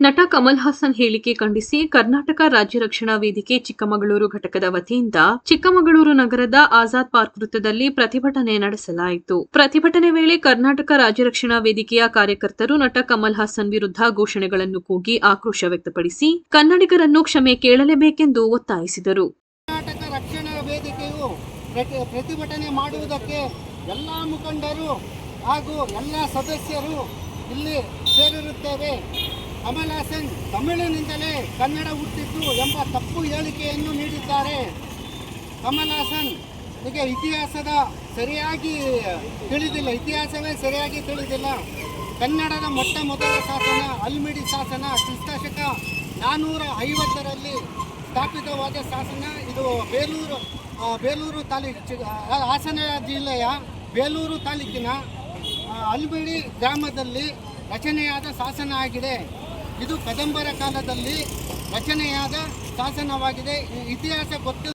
ನಟ ಕಮಲ್ ಹಾಸನ್ ಹೇಳಿಕೆ ಖಂಡಿಸಿ ಕರ್ನಾಟಕ ರಾಜ್ಯ ರಕ್ಷಣಾ ವೇದಿಕೆ ಚಿಕ್ಕಮಗಳೂರು ಘಟಕದ ವತಿಯಿಂದ ಚಿಕ್ಕಮಗಳೂರು ನಗರದ ಆಜಾದ್ ಪಾರ್ಕ್ ವೃತ್ತದಲ್ಲಿ ಪ್ರತಿಭಟನೆ ನಡೆಸಲಾಯಿತು. ಪ್ರತಿಭಟನೆ ವೇಳೆ ಕರ್ನಾಟಕ ರಾಜ್ಯ ರಕ್ಷಣಾ ವೇದಿಕೆಯ ಕಾರ್ಯಕರ್ತರು ನಟ ಕಮಲ್ ಹಾಸನ್ ವಿರುದ್ಧ ಘೋಷಣೆಗಳನ್ನು ಕೂಗಿ ಆಕ್ರೋಶ ವ್ಯಕ್ತಪಡಿಸಿ ಕನ್ನಡಿಗರನ್ನು ಕ್ಷಮೆ ಕೇಳಲೇಬೇಕೆಂದು ಒತ್ತಾಯಿಸಿದರು. ಕರ್ನಾಟಕ ರಕ್ಷಣಾ ವೇದಿಕೆಯು ಪ್ರತಿಭಟನೆ ಮಾಡುವುದಕ್ಕೆ ಎಲ್ಲ ಮುಖಂಡರು ಹಾಗೂ ಎಲ್ಲ ಸದಸ್ಯರು ಇಲ್ಲಿ ಸೇರಿರುತ್ತೇವೆ. ಕಮಲ್ ಹಾಸನ್ ತಮಿಳಿನಿಂದಲೇ ಕನ್ನಡ ಹುಟ್ಟಿದ್ದು ಎಂಬ ತಪ್ಪು ಹೇಳಿಕೆಯನ್ನು ನೀಡಿದ್ದಾರೆ. ಕಮಲ್ ಹಾಸನ್ ಹೀಗೆ ಇತಿಹಾಸದ ಸರಿಯಾಗಿ ತಿಳಿದಿಲ್ಲ, ಇತಿಹಾಸವೇ ಸರಿಯಾಗಿ ತಿಳಿದಿಲ್ಲ. ಕನ್ನಡದ ಮೊಟ್ಟ ಮೊದಲ ಶಾಸನ, ಅಲ್ಮಿಡಿ ಶಾಸನ ಕ್ರಿಸ್ತಶಕ ನಾನ್ನೂರ ಐವತ್ತರಲ್ಲಿ ಸ್ಥಾಪಿತವಾದ ಶಾಸನ ಇದು ಬೇಲೂರು ಬೇಲೂರು ತಾಲೂಕು ಹಾಸನ ಜಿಲ್ಲೆಯ ಬೇಲೂರು ತಾಲೂಕಿನ ಅಲ್ಮಿಡಿ ಗ್ರಾಮದಲ್ಲಿ ರಚನೆಯಾದ ಶಾಸನ ಆಗಿದೆ. ಇದು ಕದಂಬರ ಕಾಲದಲ್ಲಿ ರಚನೆಯಾದ ಶಾಸನವಾಗಿದೆ. ಇತಿಹಾಸ ಗೊತ್ತು